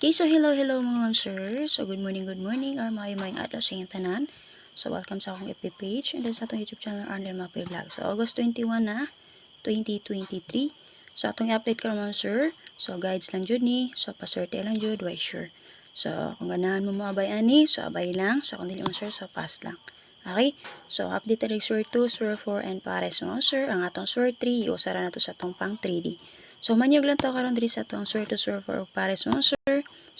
Okay, so hello, hello mga sir. So good morning, good morning, or mga mga adlaw sa inyong tanan. So welcome sa akong FB page and then sa atong YouTube channel Arnel Mapi Vlog. So August 21 na, 2023. So atong i-update karon mga sir. So guides lang jud ni, so paswerte lang jud, why sure. So kung ganahan mo mo abay ani, so abay lang. So kung dili mo sir, so pass lang. Okay? So update tayo sur 2, sur 4 and pares mga sir. Ang atong sur 3, iusara na to sa atong pang 3D. So manyog lang to karon diri sa atong sur 2, sur 4 ug pares mga sir.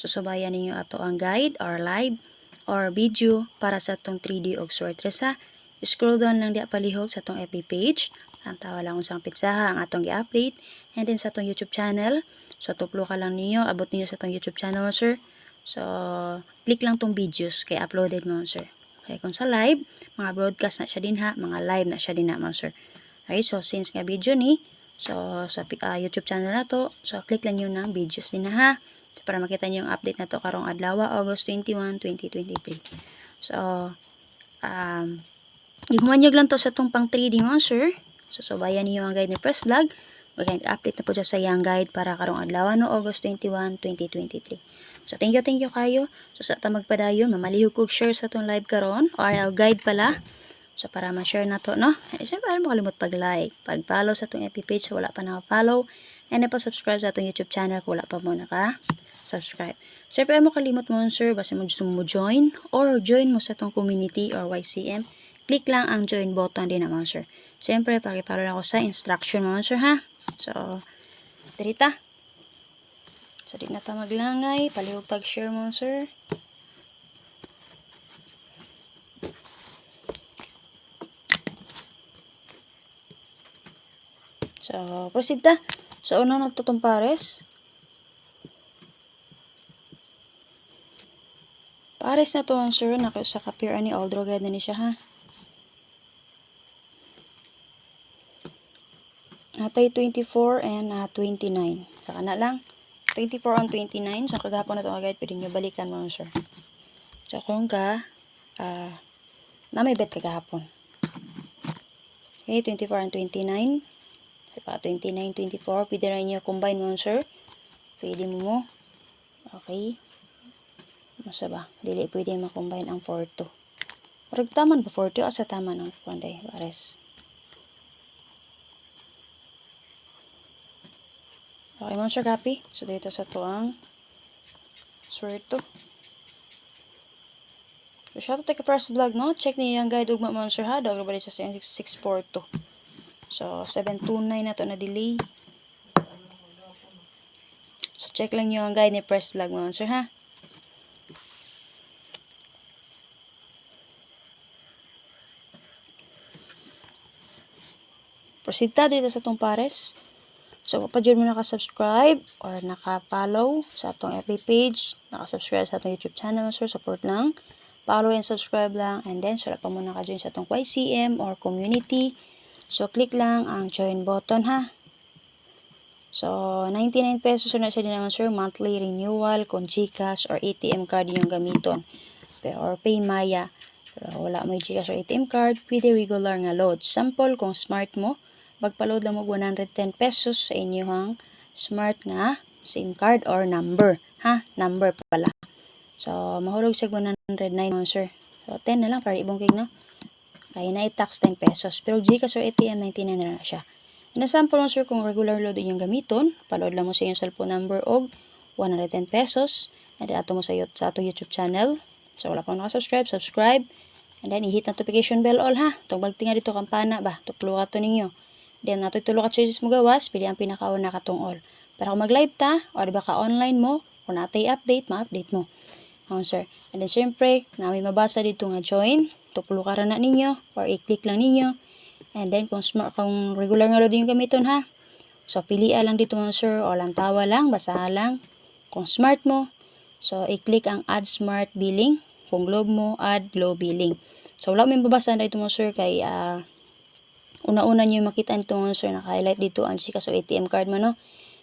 Susubayan ninyo ato ang guide or live or video para sa atong 3D og short resa. Scroll down lang diya palihog sa atong FB page. Ang tawa lang unsang pitsaha ang atong gi-update. And then sa atong YouTube channel. So tuplo ka lang ninyo, abot ninyo sa atong YouTube channel sir. So click lang tong videos kay uploaded mo sir. Okay, kung sa live, mga broadcast na siya din ha, mga live na siya din na sir. Okay, so since nga video ni, so sa uh, YouTube channel na to, so click lang yun ng videos din na ha. Para makita niyo yung update na to karong adlaw, August 21, 2023. So, um, ihumanyog lang to sa tong pang 3D mo, sir. So, subayan niyo ang guide ni Press Vlog. Mag-update na po sa yang guide para karong adlaw, no, August 21, 2023. So, thank you, thank you kayo. So, sa ta magpadayon, mamalihog kog share sa tong live karon or uh, guide pala. So, para ma-share na to, no? Eh, syempre, mo kalimot pag-like. Pag-follow sa tong FB page, so wala pa na-follow. And pa-subscribe sa atong YouTube channel kung wala pa mo naka-subscribe. Siyempre, mo kalimot mo sir, basta mo gusto mo join or join mo sa atong community or YCM. Click lang ang join button din naman sir. Siyempre, pakipalo lang ako sa instruction mo sir ha. So, dirita. So, di na ta maglangay. Palihog tag share mo sir. So, proceed ta. So, unang nagtutong pares. Na to ang sir. Naka, sa kapir ni Aldro. Gaya na ni siya ha. Natay 24 and uh, 29. Saka na lang. 24 and 29. So, kagapon na mga guide. Pwede nyo balikan mo sir. So, kung ka, uh, na may bet kagahapon. Okay, 24 and 29. Saka 29, 24. Pwede rin nyo combine mo sir. Pwede mo mo. Okay. Masa ba? Dili pwede makombine ang 4 to. Parang taman ba 4 to? Asa taman ang panday? Pares. Okay mo sir, copy. So, dito sa to ang swerto. So, shout out to first vlog, no? Check niyo yung guide ugma mo sir ha. Dog sa 642. So, 729 na to na delay. So, check lang nyo ang guide ni Press Vlog mo sir ha. Proceed ta dito sa tong pares. So, kapag mo naka-subscribe or naka-follow sa atong FB page, naka-subscribe sa atong YouTube channel, sir, support lang. Follow and subscribe lang. And then, sura pa mo naka-join sa atong YCM or community. So, click lang ang join button, ha. So, 99 pesos na siya din naman, sir. Monthly renewal, kung Gcash or ATM card yung gamiton. Or Paymaya. Pero wala mo yung Gcash or ATM card, pwede regular nga load. Sample, kung smart mo, magpa-load lang mo 110 pesos sa inyong smart nga SIM card or number. Ha? Number pala. So, mahulog siya 109 mo, sir. So, 10 na lang para ibong kig, no? Kaya na i-tax 10 pesos. Pero Gcash or ATM, 99 na lang siya. Ina-sample mo, sir, kung regular load inyong gamiton. Paload lang mo sa inyong cellphone number og 110 pesos. And ato mo sa, sa ato YouTube channel. So, wala pa nakasubscribe, subscribe. And then, i-hit notification bell all, ha? Itong bagtinga dito, kampana ba? Tuklo ka ninyo. Then, nato tulo ka choices mo gawas, pili ang pinakauna katong all. Para kung mag-live ta, o diba ka online mo, kung natay update, ma-update mo. Oh, sir. And then, syempre, na may mabasa dito nga join, tupulo ka na ninyo, or i-click lang ninyo. And then, kung, smart, kung regular nga load yung gamiton, ha? So, pili lang dito mga sir, o lang tawa lang, basa lang. Kung smart mo, so, i-click ang add smart billing. Kung globe mo, add globe billing. So, wala may babasa na dito mga sir, kay, uh, una-una nyo makita nito mga sir naka-highlight dito ang sika so ATM card mo no?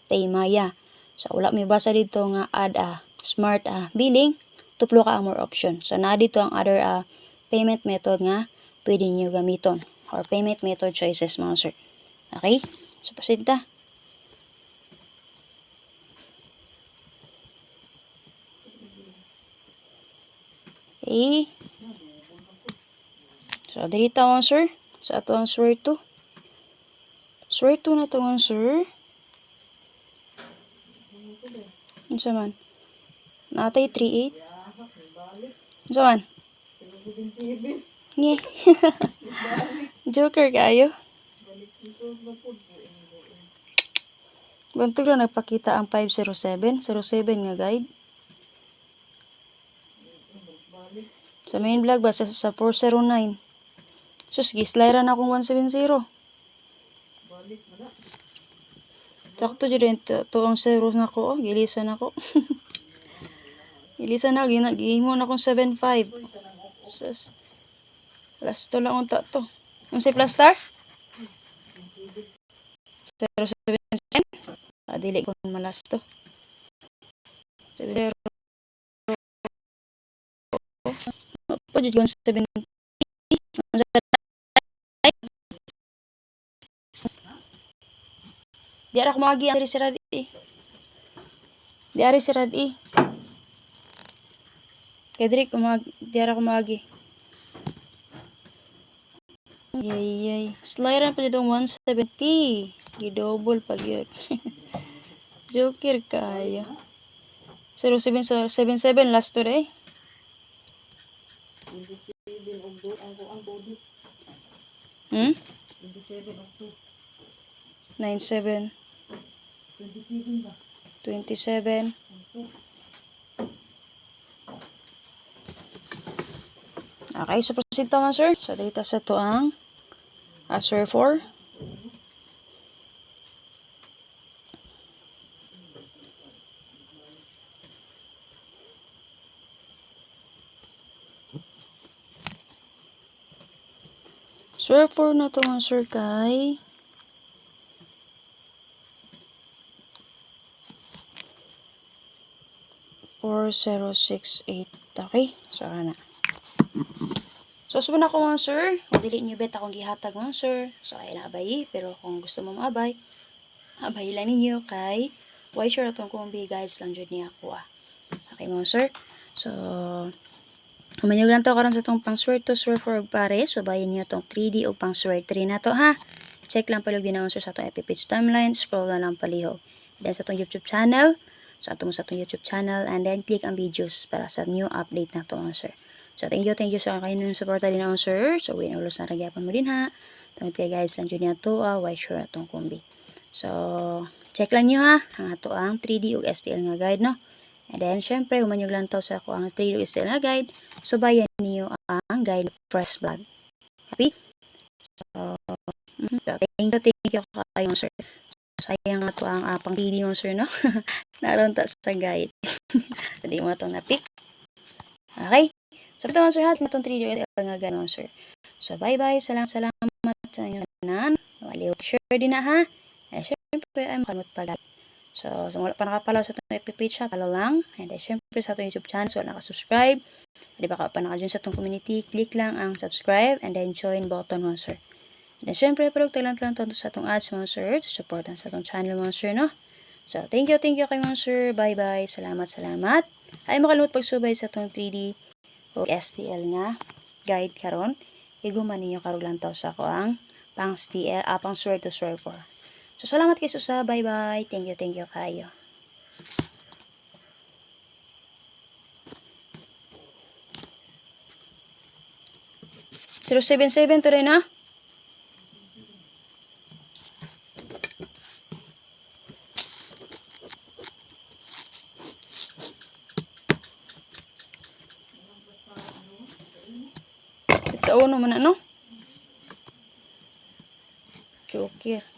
Paymaya so wala may basa dito nga add a smart uh, billing. Tuplo ka ang more option. So na dito ang other uh, payment method nga pwede nyo gamiton. Or payment method choices mga sir. Okay? So proceed ta. Okay. So, ta answer. Sa ato ang swear to. Swear to na to answer. Ano sa man? Natay 3-8. Ano man? Nge. Joker kayo. Bantog lang nagpakita ang 507. 07 nga guide. Sa main vlog ba? Sa, sa 409. Sige, slyra na akong 170. Sakto dyan rin. To, to ang zeros na ko. Oh. Gilisan ako. Gilisan na. Gina, gihimo na akong 75. Sus. Last to lang unta to. Yung si Plastar? 077. Ah, dili ko malas to. 0 po jud 170. Di ara ko magi ang si Radi. Di ara si Radi. Kedrik kumag di ara ko magi. Yay yay. Slider pa dito 170. Gidouble pa gyud. Joker kayo. 0777 last to day. Hmm? 97 27 Okay, so proceed taman sir. So dito sa to ang answer 4. Sir 4 na to ang sir kay four zero six eight. Okay? So, ana. So, subo na ko mga sir. Dili nyo bet akong gihatag mga sir. So, ay abay. Pero kung gusto mo maabay, abay lang ninyo kay why sure atong kung guys lang dyan niya ako ah. Okay mga sir. So, Kumanyog lang to karon sa tong pang swear to swear for pare. So bayan niyo tong 3D o pang swear 3 na to ha. Check lang palog sir sa atong FB page timeline. Scroll na lang palihog. Then sa atong YouTube channel. Sa atong sa atong YouTube channel. And then click ang videos para sa new update na to sir. So thank you, thank you sa kayo nung suporta din ako sir. So win ulos na ragyapan mo din ha. Tungkol kay guys lang dyan to ah. Why sure atong kumbi. So check lang nyo ha. Ang ato ang 3D o STL nga guide no. And then, syempre, humanyog lang to sa ako ang 3D style na guide. So, bayan niyo ang guide first vlog. Happy? So, mhm. so thank you, thank you kayo, sir. Sayang nga to ang uh, pang 3D mo, sir, no? Naroon ta sa guide. Hindi mo itong na-pick. Okay? So, ito mga sir, hat itong 3D style nga gano'n, sir. So, bye-bye. Salamat, salamat sa inyo na. Waliw, sure din na, ha? Eh, syempre, ay makamot pala. So, sa wala pa nakapalaw sa itong FB page ha, follow lang. And then, syempre sa itong YouTube channel, so wala nakasubscribe. Di ba ka pa sa itong community, click lang ang subscribe and then join button mo, sir. And syempre, palog talang lang to sa itong ads mo, sir, to support sa itong channel sir, no? So, thank you, thank you kay mga sir. Bye-bye. Salamat, salamat. Ay, makalimut pagsubay sa itong 3D o STL nga guide karon. Iguman ninyo karog lang to sa ako ang pang STL, ah, pang swear to swear for. So, salamat kay Susa. Bye-bye. Thank you, thank you kayo. Zero seven seven to rin na. Sa uno man ano? Joker.